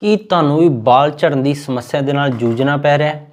ਕੀ ਤੁਹਾਨੂੰ ਵੀ ਵਾਲ ਝੜਨ ਦੀ ਸਮੱਸਿਆ ਦੇ ਨਾਲ ਜੂਝਣਾ ਪੈ ਰਿਹਾ ਹੈ?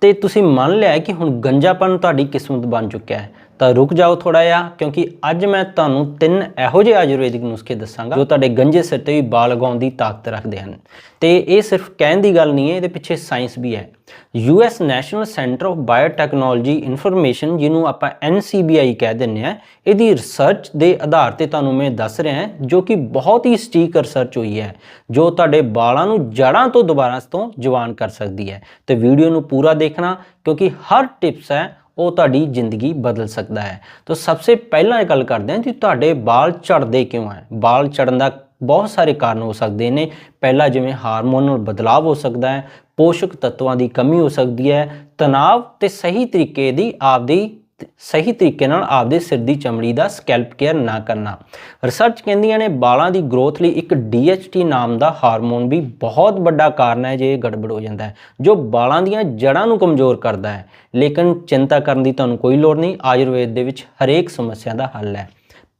ਤੇ ਤੁਸੀਂ ਮੰਨ ਲਿਆ ਕਿ ਹੁਣ ਗੰਜਾਪਨ ਤੁਹਾਡੀ ਕਿਸਮਤ ਬਣ ਚੁੱਕਿਆ ਹੈ। ਤਾਂ ਰੁਕ ਜਾਓ ਥੋੜਾ ਜਿਹਾ, ਕਿਉਂਕਿ ਅੱਜ ਮੈਂ ਤੁਹਾਨੂੰ ਤਿੰਨ ਇਹੋ ਜਿਹੇ ਆਯੁਰਵੈਦਿਕ ਨੁਸਖੇ ਦੱਸਾਂਗਾ ਜੋ ਤੁਹਾਡੇ ਗੰਜੇ ਸਿਰ ਤੇ ਵੀ ਵਾਲ ਲਗਾਉਣ ਦੀ ਤਾਕਤ ਰੱਖਦੇ ਹਨ। ਤੇ ਇਹ ਸਿਰਫ ਕਹਿਣ ਦੀ ਗੱਲ ਨਹੀਂ ਹੈ, ਇਹਦੇ ਪਿੱਛੇ ਸਾਇੰਸ ਵੀ ਹੈ। US national center of biotechnology information, ਜਿਹਨੂੰ ਆਪਾਂ NCBI ਕਹਿ ਦਿੰਦੇ ਆ ਇਹਦੀ ਰਿਸਰਚ ਦੇ ਆਧਾਰ ਤੇ ਤੁਹਾਨੂੰ ਮੈਂ ਦੱਸ ਰਿਹਾ ਹਾਂ, ਜੋ ਕਿ ਬਹੁਤ ਹੀ ਸਟੀਕ ਰਿਸਰਚ ਹੋਈ ਹੈ, ਜੋ ਤੁਹਾਡੇ ਵਾਲਾਂ ਨੂੰ ਜੜਾਂ ਤੋਂ ਦੁਬਾਰਾ ਤੋਂ ਜਵਾਨ ਕਰ ਸਕਦੀ ਹੈ। ਤੇ ਵੀਡੀਓ ਨੂੰ ਪੂਰਾ ਦੇਖਣਾ, ਕਿਉਂਕਿ ਹਰ ਟਿਪਸ ਹੈ ਉਹ ਤੁਹਾਡੀ ਜ਼ਿੰਦਗੀ ਬਦਲ ਸਕਦਾ ਹੈ। ਤਾਂ ਸਭ ਤੋਂ ਪਹਿਲਾਂ ਇਹ ਗੱਲ ਕਰਦੇ ਹਾਂ ਕਿ ਤੁਹਾਡੇ ਵਾਲ ਝੜਦੇ ਕਿਉਂ ਹੈ? ਵਾਲ ਝੜਨ ਦਾ ਬਹੁਤ ਸਾਰੇ ਕਾਰਨ ਹੋ ਸਕਦੇ ਨੇ। ਪਹਿਲਾ ਜਿਵੇਂ ਹਾਰਮੋਨਲ ਬਦਲਾਅ ਹੋ ਸਕਦਾ ਹੈ, ਪੋਸ਼ਕ ਤੱਤਵਾਂ ਦੀ ਕਮੀ ਹੋ ਸਕਦੀ ਹੈ, ਤਣਾਅ ਤੇ ਸਹੀ ਤਰੀਕੇ ਦੀ ਆਪਦੀ ਸਹੀ ਤਰੀਕੇ ਨਾਲ ਆਪਦੇ ਸਿਰ ਦੀ ਚਮੜੀ ਦਾ ਸਕੈਲਪ ਕੇਅਰ ਨਾ ਕਰਨਾ। ਰਿਸਰਚ ਕਹਿੰਦੀਆਂ ਨੇ ਬਾਲਾਂ ਦੀ ਗਰੋਥ ਲਈ ਇੱਕ DHT ਨਾਮ ਦਾ ਹਾਰਮੋਨ ਵੀ ਬਹੁਤ ਵੱਡਾ ਕਾਰਨ ਹੈ ਜੇ ਇਹ ਗੜਬੜ ਹੋ ਜਾਂਦਾ ਹੈ, ਜੋ ਬਾਲਾਂ ਦੀਆਂ ਜੜ੍ਹਾਂ ਨੂੰ ਕਮਜ਼ੋਰ ਕਰਦਾ ਹੈ। ਲੇਕਿਨ ਚਿੰਤਾ ਕਰਨ ਦੀ ਤੁਹਾਨੂੰ ਕੋਈ ਲੋੜ ਨਹੀਂ, ਆਯੁਰਵੇਦ ਦੇ ਵਿੱਚ ਹਰੇਕ ਸਮੱਸਿਆ ਦਾ ਹੱਲ ਹੈ।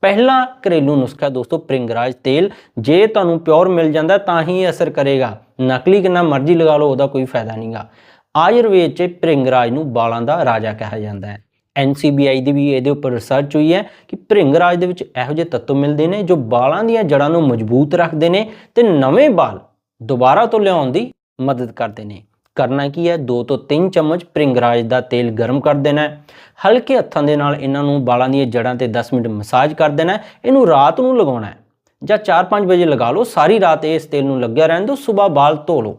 ਪਹਿਲਾ ਘਰੇਲੂ ਨੁਸਖਾ ਦੋਸਤੋ ਪ੍ਰਿੰਗਰਾਜ ਤੇਲ। ਜੇ ਤੁਹਾਨੂੰ ਪਿਓਰ ਮਿਲ ਜਾਂਦਾ ਤਾਂ ਹੀ ਇਹ ਅਸਰ ਕਰੇਗਾ। ਨਕਲੀ ਕਿੰਨਾ ਮਰਜ਼ੀ ਲਗਾ ਲਓ, ਉਹਦਾ ਕੋਈ ਫਾਇਦਾ ਨਹੀਂਗਾ। ਆਯੁਰਵੇਦ 'ਚ ਪ੍ਰਿੰਗਰਾਜ ਨੂੰ ਬਾਲਾਂ ਦਾ ਰਾਜਾ ਕਿਹਾ ਜਾਂਦਾ ਹੈ। NCBI ਦੀ ਵੀ ਇਹਦੇ ਉੱਪਰ ਰਿਸਰਚ ਹੋਈ ਹੈ ਕਿ ਭ੍ਰਿੰਗਰਾਜ ਦੇ ਵਿੱਚ ਇਹੋ ਜਿਹੇ ਤੱਤ ਮਿਲਦੇ ਨੇ ਜੋ ਬਾਲਾਂ ਦੀਆਂ ਜੜ੍ਹਾਂ ਨੂੰ ਮਜ਼ਬੂਤ ਰੱਖਦੇ ਨੇ ਤੇ ਨਵੇਂ ਬਾਲ ਦੁਬਾਰਾ ਤੋਂ ਲਿਆਉਣ ਦੀ ਮਦਦ ਕਰਦੇ ਨੇ। ਕਰਨਾ ਕੀ ਹੈ? 2 ਤੋਂ 3 ਚਮਚ ਭ੍ਰਿੰਗਰਾਜ ਦਾ ਤੇਲ ਗਰਮ ਕਰ ਦੇਣਾ ਹੈ। ਹਲਕੇ ਹੱਥਾਂ ਦੇ ਨਾਲ ਇਹਨਾਂ ਨੂੰ ਬਾਲਾਂ ਦੀਆਂ ਜੜ੍ਹਾਂ ਤੇ 10 ਮਿੰਟ ਮਸਾਜ ਕਰ ਦੇਣਾ ਹੈ। ਇਹਨੂੰ ਰਾਤ ਨੂੰ ਲਗਾਉਣਾ ਹੈ। ਜਾਂ 4-5 ਵਜੇ ਲਗਾ ਲਓ। ਸਾਰੀ ਰਾਤ ਇਸ ਤੇਲ ਨੂੰ ਲੱਗਿਆ ਰਹਿਣ ਦਿਓ। ਸਵੇਰ ਬਾਲ ਧੋ ਲਓ।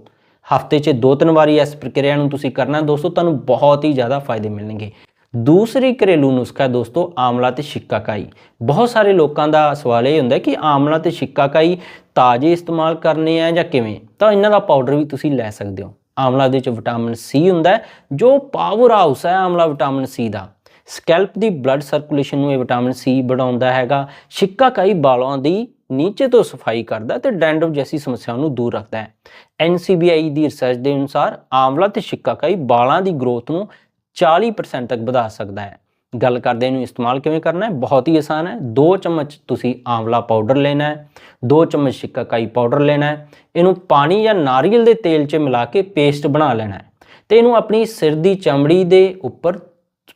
ਹਫ਼ਤੇ 'ਚ ਦੋ ਤਿੰਨ ਵਾਰੀ ਇਸ ਪ੍ਰਕਿਰਿਆ ਨੂੰ ਤੁਸੀਂ ਕਰਨਾ ਦੋਸਤੋ, ਤੁਹਾਨੂੰ ਬਹੁਤ ਹੀ ਜ਼ਿਆਦਾ ਫਾਇਦੇ ਮਿਲਣਗੇ। ਦੂਸਰੀ ਘਰੇਲੂ ਨੁਸਖਾ ਦੋਸਤੋ, ਆਮਲਾ ਤੇ ਸ਼ਿੱਕਾਕਾਈ ਬਹੁਤ ਸਾਰੇ ਲੋਕਾਂ ਦਾ ਸਵਾਲ ਇਹ ਹੁੰਦਾ ਕਿ ਆਮਲਾ ਤੇ ਸ਼ਿੱਕਾਕਾਈ ਤਾਜ਼ੇ ਇਸਤੇਮਾਲ ਕਰਨੇ ਆ ਜਾਂ ਕਿਵੇਂ? ਤਾਂ ਇਹਨਾਂ ਦਾ ਪਾਊਡਰ ਵੀ ਤੁਸੀਂ ਲੈ ਸਕਦੇ ਹੋ। ਆਮਲਾ ਦੇ ਵਿੱਚ ਵਿਟਾਮਿਨ ਸੀ ਹੁੰਦਾ ਜੋ ਪਾਵਰ ਹਾਊਸ ਹੈ ਆਮਲਾ ਵਿਟਾਮਿਨ ਸੀ ਦਾ। ਸਕੈਲਪ ਦੀ ਬਲੱਡ ਸਰਕੂਲੇਸ਼ਨ ਨੂੰ ਇਹ ਵਿਟਾਮਿਨ ਸੀ ਵਧਾਉਂਦਾ ਹੈਗਾ। ਸ਼ਿੱਕਾਕਾਈ ਬਾਲਾਂ ਦੀ ਨੀਚੇ ਤੋਂ ਸਫ਼ਾਈ ਕਰਦਾ ਤੇ ਡੈਂਡਰਫ ਜੈਸੀ ਸਮੱਸਿਆਵਾਂ ਨੂੰ ਦੂਰ ਰੱਖਦਾ ਹੈ। NCBI ਦੀ ਰਿਸਰਚ ਦੇ ਅਨੁਸਾਰ ਆਮਲਾ ਤੇ ਸ਼ਿੱਕਾਕਾਈ ਵਾਲਾਂ ਦੀ ਗਰੋਥ ਨੂੰ 40% ਤੱਕ ਵਧਾ ਸਕਦਾ ਹੈ। ਗੱਲ ਕਰਦੇ ਇਹਨੂੰ ਇਸਤੇਮਾਲ ਕਿਵੇਂ ਕਰਨਾ ਹੈ? ਬਹੁਤ ਹੀ ਆਸਾਨ ਹੈ। 2 ਚਮਚ ਤੁਸੀਂ ਆਂਵਲਾ ਪਾਊਡਰ ਲੈਣਾ ਹੈ 2 ਚਮਚ ਸ਼ਿਕਾਕਾਈ ਪਾਊਡਰ ਲੈਣਾ ਹੈ, ਇਹਨੂੰ ਪਾਣੀ ਜਾਂ ਨਾਰੀਅਲ ਦੇ ਤੇਲ 'ਚ ਮਿਲਾ ਕੇ ਪੇਸਟ ਬਣਾ ਲੈਣਾ ਹੈ। ਤੇ ਇਹਨੂੰ ਆਪਣੀ ਸਿਰ ਦੀ ਚਮੜੀ ਦੇ ਉੱਪਰ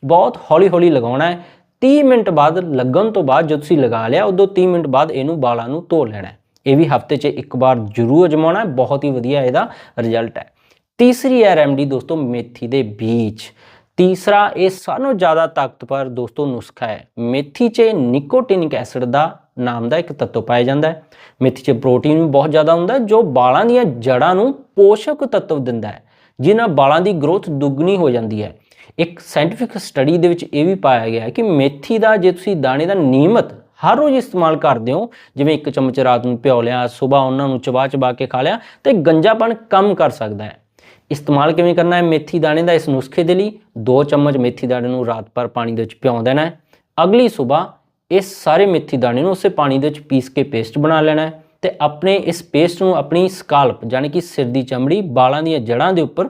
ਬਹੁਤ ਹੌਲੀ-ਹੌਲੀ ਲਗਾਉਣਾ ਹੈ। 30 ਮਿੰਟ ਬਾਅਦ ਲੱਗਣ ਤੋਂ ਬਾਅਦ ਜਦੋਂ ਤੁਸੀਂ ਲਗਾ ਲਿਆ, ਉਦੋਂ 30 ਮਿੰਟ ਬਾਅਦ ਇਹਨੂੰ ਬਾਲਾਂ ਨੂੰ ਧੋ ਲੈਣਾ ਹੈ। ਇਹ ਵੀ ਹਫ਼ਤੇ 'ਚ ਇੱਕ ਵਾਰ ਜ਼ਰੂਰ ਅਜਮਾਉਣਾ ਹੈ। ਬਹੁਤ ਹੀ ਵਧੀਆ ਇਹਦਾ ਰਿਜ਼ਲਟ ਹੈ। ਤੀਸਰੀ ਹੈ ਰੈਮਡੀ ਦੋਸਤੋ ਮੇਥੀ ਦੇ ਬੀਜ। ਤੀਸਰਾ, ਇਹ ਸਾਨੂੰ ਜ਼ਿਆਦਾ ਤਾਕਤਵਰ ਦੋਸਤੋ ਨੁਸਖਾ ਹੈ। ਮੇਥੀ 'ਚ ਨਿਕੋਟਿਨਿਕ ਐਸਿਡ ਦਾ ਨਾਮ ਦਾ ਇੱਕ ਤੱਤਵ ਪਾਇਆ ਜਾਂਦਾ ਹੈ। ਮੇਥੀ 'ਚ ਪ੍ਰੋਟੀਨ ਵੀ ਬਹੁਤ ਜ਼ਿਆਦਾ ਹੁੰਦਾ ਜੋ ਬਾਲਾਂ ਦੀਆਂ ਜੜ੍ਹਾਂ ਨੂੰ ਪੋਸ਼ਕ ਤੱਤਵ ਦਿੰਦਾ ਹੈ, ਜਿਨ੍ਹਾਂ ਬਾਲਾਂ ਦੀ ਗਰੋਥ ਦੁੱਗਣੀ ਹੋ ਜਾਂਦੀ ਹੈ। ਇੱਕ ਸਾਇੰਟਿਫਿਕ ਸਟੱਡੀ ਦੇ ਵਿੱਚ ਇਹ ਵੀ ਪਾਇਆ ਗਿਆ ਹੈ ਕਿ ਮੇਥੀ ਦਾ, ਜੇ ਤੁਸੀਂ ਦਾਣੇ ਦਾ ਨਿਯਮਤ ਹਰ ਰੋਜ਼ ਇਸਤੇਮਾਲ ਕਰਦੇ ਹੋ, ਜਿਵੇਂ ਇੱਕ ਚਮਚ ਰਾਤ ਨੂੰ ਭਿਓ ਲਿਆ, ਸਵੇਰ ਉਹਨਾਂ ਨੂੰ ਚਬਾ ਚਬਾ ਕੇ ਖਾ ਲਿਆ, ਤੇ ਗੰਜਾਪਣ ਕਮ ਕਰ ਸਕਦਾ ਹੈ। ਇਸਤੇਮਾਲ ਕਿਵੇਂ ਕਰਨਾ ਹੈ? ਮੇਥੀ ਦਾਣੇ ਦਾ ਇਸ ਨੁਸਖੇ ਦੇ ਲਈ 2 ਚਮਚ ਮੇਥੀ ਦਾਣੇ ਨੂੰ ਰਾਤ ਭਰ ਪਾਣੀ ਦੇ ਵਿੱਚ ਭਿਓ ਦੇਣਾ ਹੈ। ਅਗਲੀ ਸਵੇਰ ਇਸ ਸਾਰੇ ਮੇਥੀ ਦਾਣੇ ਨੂੰ ਉਸੇ ਪਾਣੀ ਦੇ ਵਿੱਚ ਪੀਸ ਕੇ ਪੇਸਟ ਬਣਾ ਲੈਣਾ ਹੈ ਤੇ ਆਪਣੇ ਇਸ ਪੇਸਟ ਨੂੰ ਆਪਣੀ ਸਕਾਲਪ ਯਾਨੀ ਕਿ ਸਿਰ ਦੀ ਚਮੜੀ ਬਾਲਾਂ ਦੀਆਂ ਜੜ੍ਹਾਂ ਦੇ ਉੱਪਰ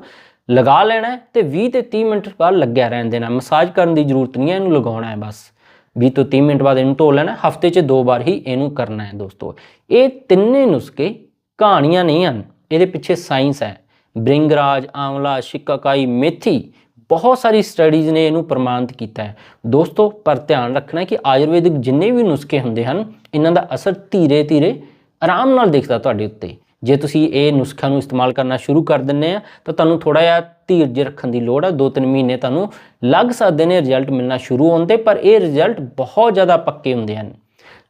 ਲਗਾ ਲੈਣਾ ਹੈ ਤੇ 20 ਤੇ 30 ਮਿੰਟ ਬਾਅਦ ਲੱਗਿਆ ਰਹਿਣ ਦੇਣਾ ਮਸਾਜ ਕਰਨ ਦੀ ਜ਼ਰੂਰਤ ਨਹੀਂ ਹੈ, ਇਹਨੂੰ ਲਗਾਉਣਾ ਹੈ ਬਸ। 20 ਤੋਂ 30 ਮਿੰਟ ਬਾਅਦ ਇਹਨੂੰ ਧੋ ਲੈਣਾ ਹਫ਼ਤੇ 'ਚ ਦੋ ਵਾਰ ਹੀ ਇਹਨੂੰ ਕਰਨਾ ਹੈ ਦੋਸਤੋ। ਇਹ ਤਿੰਨੇ ਨੁਸਖੇ ਕਹਾਣੀਆਂ ਨਹੀਂ ਹਨ। ਇਹਦੇ ਪਿੱਛੇ ਸਾਇੰਸ ਹੈ। ਬ੍ਰਿੰਗਰਾਜ ਆਮਲਾ ਸ਼ਿਕਾਕਾਈ, ਮੇਥੀ ਬਹੁਤ ਸਾਰੀ ਸਟੱਡੀਜ਼ ਨੇ ਇਹਨੂੰ ਪ੍ਰਮਾਣਿਤ ਕੀਤਾ ਹੈ। ਦੋਸਤੋ, ਪਰ ਧਿਆਨ ਰੱਖਣਾ ਕਿ ਆਯੁਰਵੈਦਿਕ ਜਿੰਨੇ ਵੀ ਨੁਸਖੇ ਹੁੰਦੇ ਹਨ, ਇਹਨਾਂ ਦਾ ਅਸਰ ਧੀਰੇ ਧੀਰੇ ਆਰਾਮ ਨਾਲ ਦਿਖਦਾ ਤੁਹਾਡੇ ਉੱਤੇ। ਜੇ ਤੁਸੀਂ ਇਹ ਨੁਸਖਿਆਂ ਨੂੰ ਇਸਤੇਮਾਲ ਕਰਨਾ ਸ਼ੁਰੂ ਕਰ ਦਿੰਨੇ ਆ, ਤਾਂ ਤੁਹਾਨੂੰ ਥੋੜਾ ਜਿਹਾ ਧੀਰਜ ਰੱਖਣ ਦੀ ਲੋੜ ਹੈ 2-3 ਮਹੀਨੇ ਤੁਹਾਨੂੰ ਲੱਗ ਸਕਦੇ ਨੇ ਰਿਜ਼ਲਟ ਮਿਲਣਾ ਸ਼ੁਰੂ ਹੋਣ ਤੇ, ਪਰ ਇਹ ਰਿਜ਼ਲਟ ਬਹੁਤ ਜ਼ਿਆਦਾ ਪੱਕੇ ਹੁੰਦੇ ਹਨ।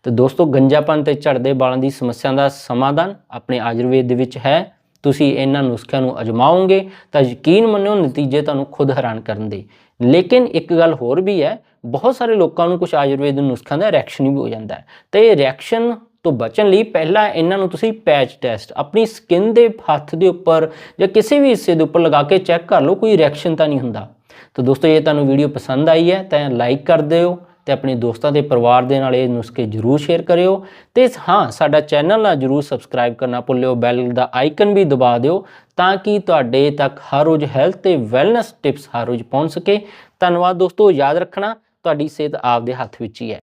ਤੇ ਦੋਸਤੋ, ਗੰਜਾਪਨ ਤੇ ਝੜਦੇ ਵਾਲਾਂ ਦੀ ਸਮੱਸਿਆ ਦਾ ਸਮਾਧਾਨ ਆਪਣੇ ਆਯੁਰਵੇਦ ਦੇ ਵਿੱਚ ਹੈ। ਤੁਸੀਂ ਇਹਨਾਂ ਨੁਸਖਿਆਂ ਨੂੰ ਅਜਮਾਓਗੇ ਤਾਂ ਯਕੀਨ ਮੰਨਿਓ ਨਤੀਜੇ ਤੁਹਾਨੂੰ ਖੁਦ ਹੈਰਾਨ ਕਰਨ ਦੇ। ਲੇਕਿਨ ਇੱਕ ਗੱਲ ਹੋਰ ਵੀ ਹੈ, ਬਹੁਤ ਸਾਰੇ ਲੋਕਾਂ ਨੂੰ ਕੁਝ ਆਯੁਰਵੇਦ ਨੁਸਖਿਆਂ ਦਾ ਰਿਐਕਸ਼ਨ ਵੀ ਹੋ ਜਾਂਦਾ ਹੈ। ਤੇ ਇਹ ਰਿਐਕਸ਼ਨ ਤੋਂ ਬਚਣ ਲਈ ਪਹਿਲਾਂ ਇਹਨਾਂ ਨੂੰ ਤੁਸੀਂ ਪੈਚ ਟੈਸਟ ਆਪਣੀ ਸਕਿਨ ਦੇ ਹੱਥ ਦੇ ਉੱਪਰ ਜਾਂ ਕਿਸੇ ਵੀ ਹਿੱਸੇ ਦੇ ਉੱਪਰ ਲਗਾ ਕੇ ਚੈੱਕ ਕਰ ਲਓ, ਕੋਈ ਰਿਐਕਸ਼ਨ ਤਾਂ ਨਹੀਂ ਹੁੰਦਾ। ਤਾਂ ਦੋਸਤੋ ਇਹ ਤੁਹਾਨੂੰ ਵੀਡੀਓ ਪਸੰਦ ਆਈ ਹੈ, ਤਾਂ ਲਾਈਕ ਕਰ ਦਿਓ ਤੇ ਆਪਣੇ ਦੋਸਤਾਂ ਦੇ ਪਰਿਵਾਰ ਦੇ ਨਾਲ ਇਹ ਨੁਸਖੇ ਜਰੂਰ ਸ਼ੇਅਰ ਕਰਿਓ। ਤੇ ਹਾਂ, ਸਾਡਾ ਚੈਨਲ ਨਾਲ ਜਰੂਰ ਸਬਸਕ੍ਰਾਈਬ ਕਰਨਾ ਭੁੱਲਿਓ ਬੈਲ ਦਾ ਆਈਕਨ ਵੀ ਦਬਾ ਦਿਓ ਤਾਂ ਕਿ ਤੁਹਾਡੇ ਤੱਕ ਹਰ ਰੋਜ਼ ਹੈਲਥ ਤੇ ਵੈਲਨੈਸ ਟਿਪਸ ਹਰ ਰੋਜ਼ ਪਹੁੰਚ ਸਕੇ। ਧੰਨਵਾਦ ਦੋਸਤੋ, ਯਾਦ ਰੱਖਣਾ, ਤੁਹਾਡੀ ਸਿਹਤ ਆਪਦੇ ਹੱਥ ਵਿੱਚ ਹੀ ਹੈ।